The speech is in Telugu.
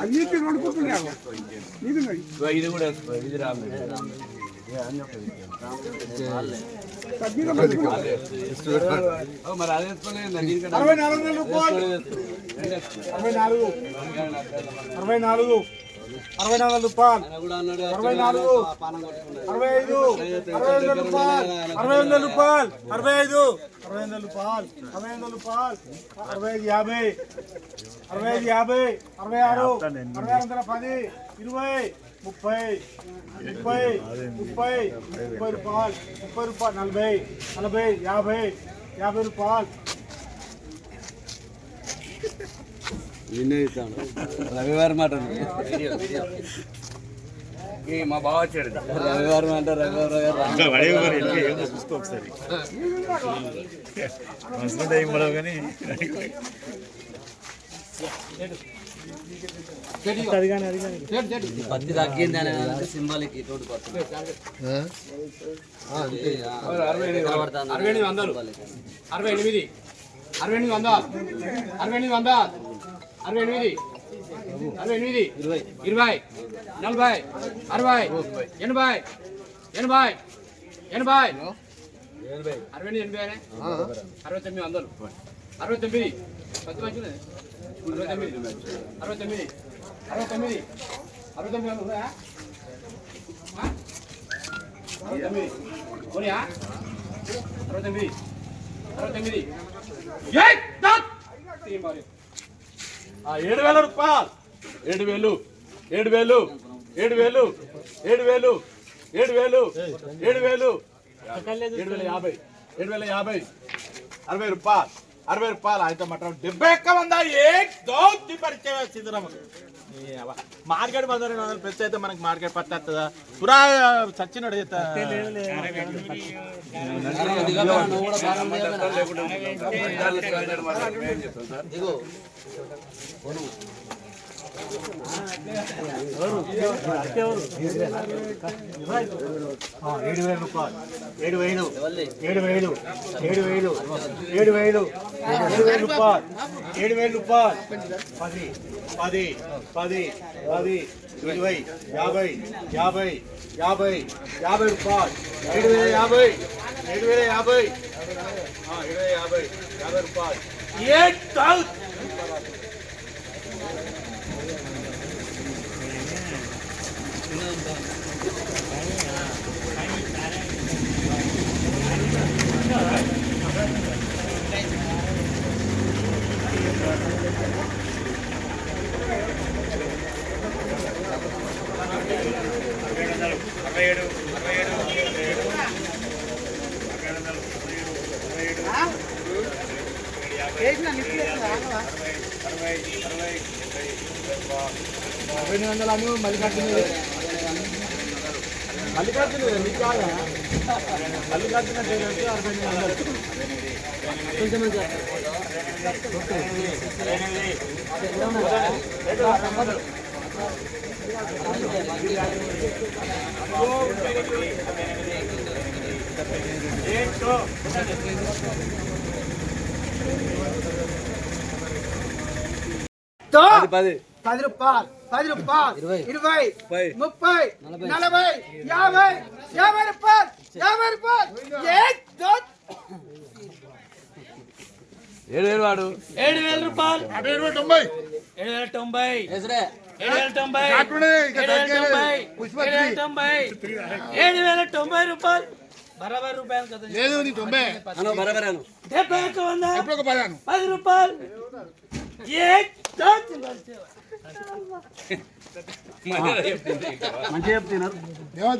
అన్నిటి కొనుక్కుంటున్నావు ఇది ఇది కూడా ఇది రాము తగ్గిన అరవై నాలుగు. అరవై నాలుగు అరవై నాలుగు రూపాయలు. అరవై నాలుగు అరవై ఐదు అరవై వందల రూపాయలు. అరవై వందల రూపాయలు. అరవై ఐదు అరవై వందల రూపాయలు. అరవై వందల రూపాయలు. అరవై ఐదు యాభై. అరవై ఐదు యాభై. అరవై ఆరు అరవై ఆరు వందల పది. ఇరవై ముప్పై ముప్పై ముప్పై ముప్పై రూపాయలు. ముప్పై రూపాయలు నలభై నలభై యాభై యాభై రూపాయలు. రవివారం మాట మా బావ వచ్చాడు రవివారం అంటే రవివారం గారు చూసుకో ఒకసారి. మనసులో దయ్యం పడవు కానీ. పత్తి తగ్గింది అనే సింబాలిక్ తోడు పత్తి అరవై ఎనిమిది వందలు. అరవై ఎనిమిది అరవై ఎనిమిది. వంద అరవై ఎనిమిది వంద అరవై ఎనిమిది. అరవై ఎనిమిది. ఇరవై. నలభై. అరవై. ఎనభై. ఎనభై. ఎనభై. అరవై ఎనిమిది ఎనభై అరవై తొమ్మిది వందలు. అరవై తొమ్మిది. పది మంచిది అరవై తొమ్మిది. అరవై తొమ్మిది. అరవై తొమ్మిది. అరవై తొమ్మిది వందలు ఉన్నాయా? అరవై తొమ్మిది. పోనీయా? అరవై తొమ్మిది. అరవై తొమ్మిది. ఏ మరి. ఏడు వేల రూపాయలు. ఏడు వేలు. ఏడు వేలు. ఏడు వేలు. ఏడు వేలు. ఏడు వేలు. ఏడు వేలు. ఏడు వేల యాభై. ఏడు వేల యాభై. అరవై రూపాయలు. అరవై రూపాయలు. అయితే మటం డెబ్బై ఒక్క వంద. ఏక్ దౌత్తి పరిచయం సిద్ధరామ మార్కెట్ బజార్ పెద్ద అయితే మనకి మార్కెట్ పత్తి వస్తుందా? పురా చచ్చినాడు అయితే ఏడు వేల రూపాయలు ఏడు వేలు ఏడు వేలు ఏడు వేలు ఏడు వేలు ఏడు వేల రూపాయలు ఏడు వేల రూపాయలు పది పది పది పది ఇరవై యాభై యాభై యాభై యాభై రూపాయలు ఏడు వేల యాభై ఏడు వేల యాభై ఏడు వేల యాభై యాభై రూపాయలు అరవై రెండు వందలు మళ్ళీ కట్టింది మల్లికార్జున కాదా మల్లికార్జున పది పది. పది రూపాయలు పది రూపాయలు ఇరవై. ముప్పై. నలభై. యాభై యాభై రూపాయలు యాభై రూపాయలు. ఏడు వేలు వాడు. ఏడు వేల రూపాయలు. ఏడు వేల తొంభై. ఎసరే ఏడు వేల తొంభై. ఏడు వేల తొంభై. ఏడు వేల తొంభై. ఏడు వేల తొంభై రూపాయలు. బరాబర్ రూపాయలు కదా. లేదు నీ తొంభై. అను బరాబర్ అను డెబ్బై వంద. ఎప్పుడు ఒక పదాను పది రూపాయలు. ಮನೆ ತಿನ್ನೋದು